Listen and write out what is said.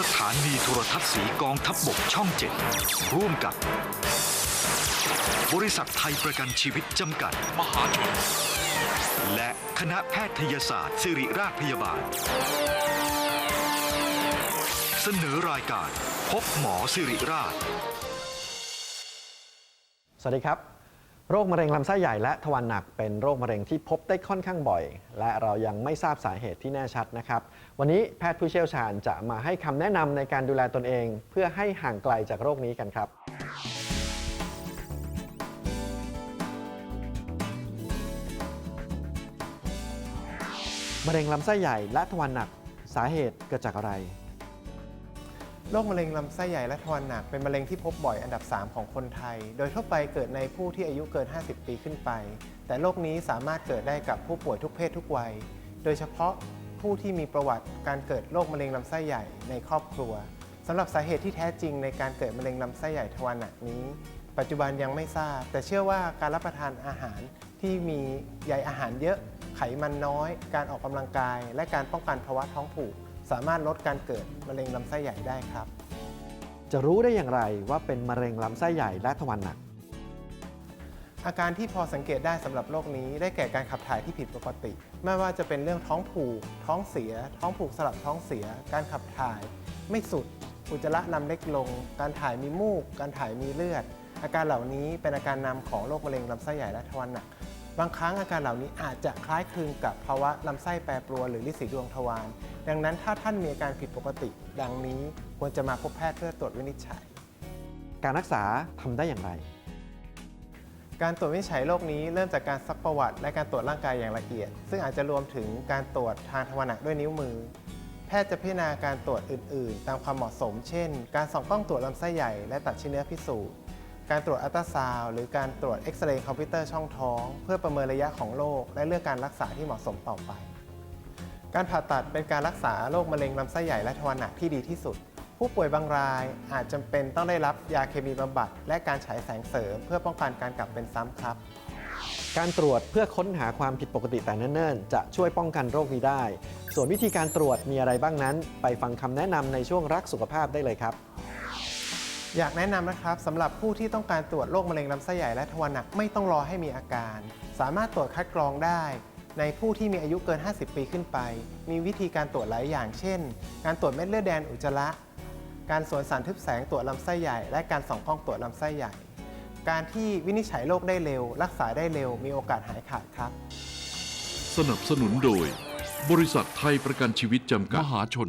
สถานีโทรทัศน์สีกองทัพบบกช่องเจ็ดร่วมกับบริษัทไทยประกันชีวิตจำกัด มหาชน และคณะแพทยศาสตร์ ศิริราชพยาบาล เสนอรายการ พบหมอสิริราช สวัสดีครับ โรคมะเร็งลำไส้ใหญ่และทวารหนักเป็นโรคมะเร็งที่พบได้ค่อนข้างบ่อย และเรายังไม่ทราบสาเหตุที่แน่ชัดนะครับ วันนี้แพทย์ผู้เชี่ยวชาญจะมาให้คำแนะนำในการดูแลตนเอง เพื่อให้ห่างไกลจากโรคนี้กันครับ มะเร็งลำไส้ใหญ่และทวารหนักสาเหตุเกิดจากอะไร โรคมะเร็งลำไส้ใหญ่และทวารหนักเป็นมะเร็งที่พบบ่อยอันดับ 3 ของคนไทย โดยทั่วไปเกิดในผู้ที่อายุเกิน 50 ปีขึ้นไป แต่โรคนี้สามารถเกิดได้กับผู้ป่วยทุกเพศทุกวัย โดยเฉพาะผู้ที่มีประวัติการเกิดโรคมะเร็งลำไส้ใหญ่ในครอบครัวสำหรับสาเหตุที่แท้จริงในการเกิดมะเร็งลำไส้ใหญ่ทวารหนักนี้ ปัจจุบันยังไม่ทราบ แต่เชื่อว่าการรับประทานอาหารที่มีใยอาหารเยอะ ไขมันน้อย การออกกำลังกาย และการป้องกันภาวะท้องผูก สามารถลดการเกิดมะเร็งลำไส้ใหญ่ได้ครับ จะรู้ได้อย่างไรว่าเป็นมะเร็งลำไส้ใหญ่และทวารหนัก อาการที่พอสังเกตได้สำหรับโรคนี้ ได้แก่การขับถ่ายที่ผิดปกติ ไม่ว่าจะเป็นเรื่องท้องผูก ท้องเสีย ท้องผูกสลับท้องเสีย การขับถ่าย ไม่สุด อุจจาระนำเล็กลง การถ่ายมีมูก การถ่ายมีเลือด อาการเหล่านี้เป็นอาการนำของโรคมะเร็งลำไส้ใหญ่และทวารหนักบางครั้งอาการเหล่านี้อาจจะคล้ายคลึงกับภาวะลำไส้แปรปรวนหรือลิสีดวงทวาร ดังนั้นถ้าท่านมีอาการผิดปกติ ดังนี้ควรจะมาพบแพทย์เพื่อตรวจวินิจฉัย การรักษาทำได้อย่างไร การตรวจวินิจฉัยโรคนี้เริ่มจากการซักประวัติ และการตรวจร่างกายอย่างละเอียด ซึ่งอาจจะรวมถึงการตรวจทางทวารหนักด้วยนิ้วมือ แพทย์จะพิจารณาการตรวจอื่น ๆ ตามความเหมาะสม เช่น การส่องกล้องตรวจลำไส้ใหญ่และตัดชิ้นเนื้อพิสูจน์ การตรวจอัลตราซาวด์หรือการตรวจเอ็กซเรย์คอมพิวเตอร์ช่องท้อง เพื่อประเมินระยะของโรคและเลือกการรักษาที่เหมาะสมต่อไป การผ่าตัดเป็นการรักษาโรคมะเร็งลำไส้ใหญ่และทวารหนักที่ดีที่สุด ผู้ป่วยบางรายอาจจำเป็นต้องได้รับยาเคมีบำบัด และการฉายแสงเสริม เพื่อป้องกันการกลับเป็นซ้ำครับ การตรวจเพื่อค้นหาความผิดปกติแต่เนิ่นๆ จะช่วยป้องกันโรคนี้ได้ ส่วนวิธีการตรวจมีอะไรบ้างนั้น ไปฟังคำแนะนำในช่วงรักสุขภาพได้เลยครับ อยากแนะนำนะครับสำหรับผู้ที่ต้องการตรวจโรคมะเร็งลำไส้ใหญ่และทวารหนักไม่ต้องรอให้มีอาการ สามารถตรวจคัดกรองได้ ในผู้ที่มีอายุเกิน 50 ปีขึ้นไป มีวิธีการตรวจหลายอย่าง เช่น การตรวจเม็ดเลือดแดงอุจจาระ การสวนสารทึบแสงตรวจลำไส้ใหญ่ และการส่องกล้องตรวจลำไส้ใหญ่ การที่วินิจฉัยโรคได้เร็ว รักษาได้เร็ว มีโอกาสหายขาดครับ สนับสนุนโดย บริษัทไทยประกันชีวิตจำกัด มหาชน